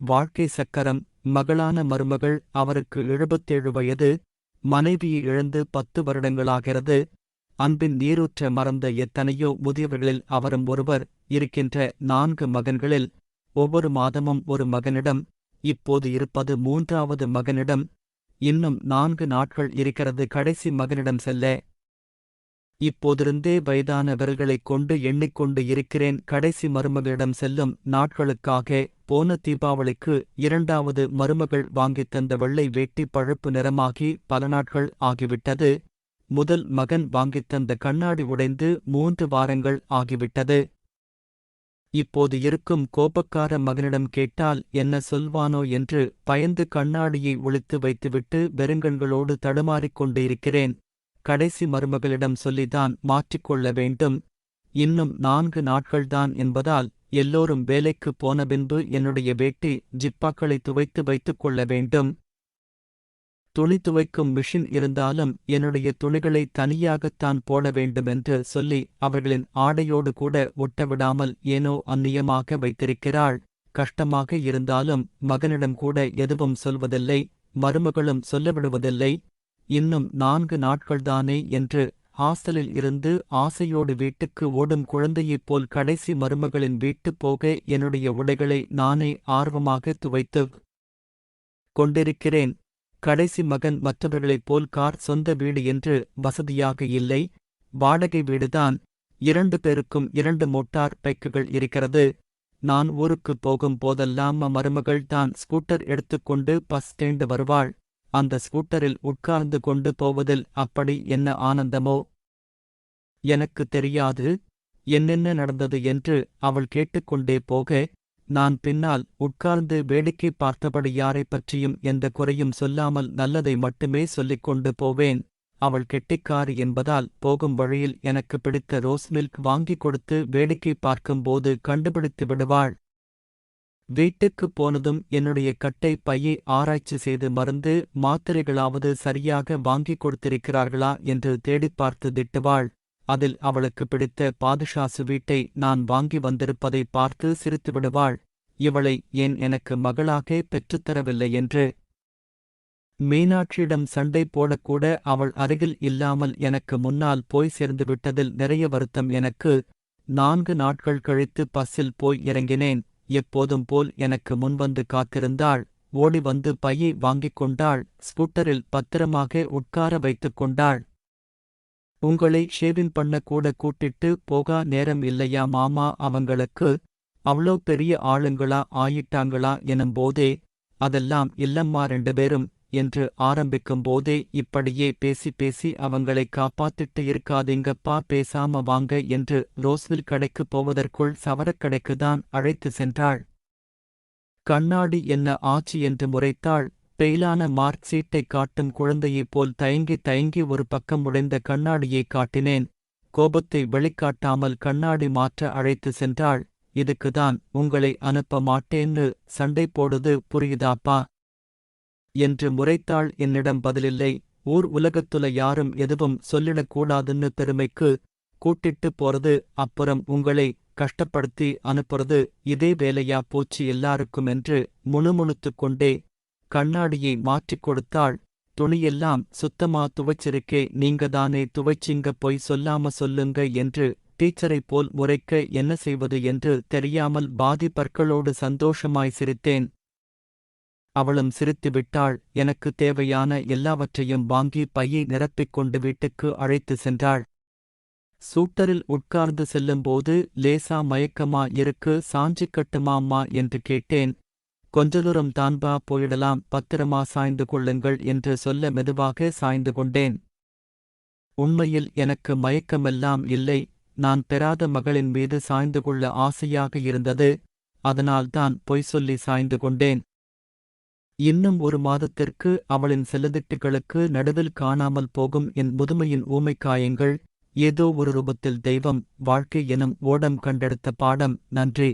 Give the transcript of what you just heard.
வாழ்க்கை சக்கரம் மகளான மருமகள் அவருக்கு எழுபத்தேழு வயது மனைவியை இழந்து பத்து வருடங்களாகிறது. அன்பின் நீரூற்ற மறந்த எத்தனையோ முதியவர்களில் அவரும் ஒருவர் இருக்கின்ற நான்கு மகன்களில் ஒவ்வொரு மாதமும் ஒரு மகனிடம் இப்போது இருப்பது மூன்றாவது மகனிடம். இன்னும் நான்கு நாட்கள் இருக்கிறது. கடைசி மகனிடம் செல்ல இப்போதிருந்தே வயதானவர்களைக் கொண்டு எண்ணிக்கொண்டு இருக்கிறேன். கடைசி மருமகளிடம் செல்லும் நாட்களுக்காக போன தீபாவளிக்கு இரண்டாவது மருமகள் வாங்கித் தந்த வெள்ளை வேட்டி பழுப்பு நிறமாகி பல நாட்கள் ஆகிவிட்டது. முதல் மகன் வாங்கித் தந்த கண்ணாடி உடைந்து மூன்று வாரங்கள் ஆகிவிட்டது. இப்போது இருக்கும் கோபக்கார மகனிடம் கேட்டால் என்ன சொல்வானோ என்று பயந்து கண்ணாடியை ஒளித்து வைத்துவிட்டு வெறுங்கண்களோடு தடுமாறிக் கொண்டிருக்கிறேன். கடைசி மருமகளிடம் சொல்லிதான் மாற்றிக்கொள்ள வேண்டும். இன்னும் நான்கு நாட்கள்தான் என்பதால் எல்லோரும் வேலைக்குப் போன பின்பு என்னுடைய வேட்டி ஜிப்பாக்களை துவைத்து வைத்துக் கொள்ள வேண்டும். துணி துவைக்கும் மிஷின் இருந்தாலும் என்னுடைய துணிகளை தனியாகத்தான் போட வேண்டுமென்று சொல்லி அவர்களின் ஆடையோடு கூட ஒட்டவிடாமல் ஏனோ அந்நியமாக வைத்திருக்கிறாள். கஷ்டமாக இருந்தாலும் மகனிடம் கூட எதுவும் சொல்வதில்லை மருமகளும் சொல்லவிடுவதில்லை இன்னும் நான்கு நாட்கள்தானே என்று ஹாஸ்டலில் இருந்து ஆசையோடு வீட்டுக்கு ஓடும் குழந்தையைப் போல் கடைசி மருமகளின் வீட்டுப் போக என்னுடைய உடைகளை நானே ஆர்வமாக துவைத்து கொண்டிருக்கிறேன். கடைசி மகன் மற்றவர்களைப் போல் கார் சொந்த வீடு என்று வசதியாக இல்லை. வாடகை வீடுதான். இரண்டு பேருக்கும் இரண்டு மோட்டார் பைக்குகள் இருக்கிறது. நான் ஊருக்குப் போகும் போதெல்லாம் மருமகள் தான் ஸ்கூட்டர் எடுத்துக்கொண்டு பஸ் ஸ்டேண்டு வருவாள். அந்த ஸ்கூட்டரில் உட்கார்ந்து கொண்டு போவதில் அப்படி என்ன ஆனந்தமோ? எனக்கு தெரியாது. என்னென்ன நடந்தது என்று அவள் கேட்டுக்கொண்டே போக நான் பின்னால் உட்கார்ந்து வேடிக்கை பார்த்தபடி யாரைப் பற்றியும் எந்த குறையும் சொல்லாமல் நல்லதை மட்டுமே சொல்லிக் கொண்டு போவேன். அவள் கெட்டிக்காரி என்பதால் போகும் வழியில் எனக்கு பிடித்த ரோஸ் மில்க் வாங்கிக் கொடுத்து வேடிக்கை பார்க்கும்போது கண்டுபிடித்து விடுவாள். வீட்டுக்குப் போனதும் என்னுடைய கட்டை பையை ஆராய்ச்சி செய்து மருந்து மாத்திரைகளாவது சரியாக வாங்கிக் கொடுத்திருக்கிறார்களா என்று தேடிப் பார்த்து திட்டுவாள். அதில் அவளுக்கு பிடித்த பாதுஷாசு வீட்டை நான் வாங்கி வந்திருப்பதை பார்த்து சிரித்து விடுவாள். இவளை ஏன் எனக்கு மகளாக பெற்றுத்தரவில்லை என்று. மீனாட்சியிடம் சண்டை போடக்கூட அவள் அருகில் இல்லாமல் எனக்கு முன்னால் போய் சேர்ந்துவிட்டதில் நிறைய வருத்தம் எனக்கு. நான்கு நாட்கள் கழித்து பஸ்ஸில் போய் இறங்கினேன். எப்போதும் போல் எனக்கு முன்வந்து காத்திருந்தாள். ஓடி வந்து பையை வாங்கிக் கொண்டாள். ஸ்கூட்டரில் பத்திரமாக உட்கார வைத்துக் கொண்டாள். உங்களை ஷேவிங் பண்ண கூட கூட்டிட்டு போகா நேரம் இல்லையா மாமா? அவங்களுக்கு அவ்வளோ பெரிய ஆளுங்களா? ஆயிட்டாங்களா? எனும் போதே அதெல்லாம் இல்லம்மா ரெண்டு பேரும் என்று ஆரம்பிக்கும் போதே இப்படியே பேசி பேசி அவங்களை காப்பாத்திட்டு இருக்காதீங்கப்பா பேசாம வாங்க என்று ரோஸ்வில் கடைக்குப் போவதற்குள் சவரக்கடைக்குதான் அழைத்து சென்றாள். கண்ணாடி என்ன ஆச்சு என்று முறைத்தாள். பெயிலான மார்க் சீட்டை காட்டும் குழந்தையைப் போல் தயங்கி தயங்கி ஒரு பக்கம் உடைந்த கண்ணாடியை காட்டினேன். கோபத்தை வெளிக்காட்டாமல் கண்ணாடி மாற்ற அழைத்து சென்றாள். இதுக்குதான் உங்களை அனுப்ப மாட்டேன்னு சண்டை போடுது புரியுதாப்பா? என்று முறைத்தாள் என்னிடம் பதிலில்லை. ஊர் உலகத்துல யாரும் எதுவும் சொல்லிடக்கூடாதுன்னு பெருமைக்கு கூட்டிட்டு போறது அப்புறம் உங்களை கஷ்டப்படுத்தி அனுப்புறது இதே வேலையா போச்சு எல்லாருக்கும் என்று முணுமுணுத்துக் கொண்டே கண்ணாடியை மாற்றிக் கொடுத்தாள். துணியெல்லாம் சுத்தமா துவைச்சிருக்கே நீங்கதானே துவைச்சிங்க பொய் சொல்லாம சொல்லுங்க என்று டீச்சரைப் போல் முறைக்க என்ன செய்வது என்று தெரியாமல் பாதி பற்களோடு சந்தோஷமாய் சிரித்தேன். அவளும் சிரித்துவிட்டாள். எனக்கு தேவையான எல்லாவற்றையும் வாங்கி பையை நிரப்பிக் கொண்டு வீட்டுக்கு அழைத்து சென்றாள். சூட்டரில் உட்கார்ந்து செல்லும்போது லேசா மயக்கமா இருக்கு சாஞ்சிக் கட்டுமாம்மா என்று கேட்டேன். கொஞ்சலுரம் தான்பா போயிடலாம் பத்திரமா சாய்ந்து கொள்ளுங்கள் என்று சொல்ல மெதுவாக சாய்ந்து கொண்டேன். உண்மையில் எனக்கு மயக்கமெல்லாம் இல்லை. நான் பெறாத மகளின் மீது சாய்ந்து கொள்ள ஆசையாக இருந்தது. அதனால்தான் பொய் சொல்லி சாய்ந்து கொண்டேன். இன்னும் ஒரு மாதத்திற்கு அவளின் செல்லதிட்டுகளுக்கு நடுவில் காணாமல் போகும் என் முதுமையின் ஊமைக்காயங்கள் ஏதோ ஒரு ரூபத்தில் தெய்வம் வாழ்க்கை எனும் ஓடம் கண்டெடுத்த பாடம். நன்றி.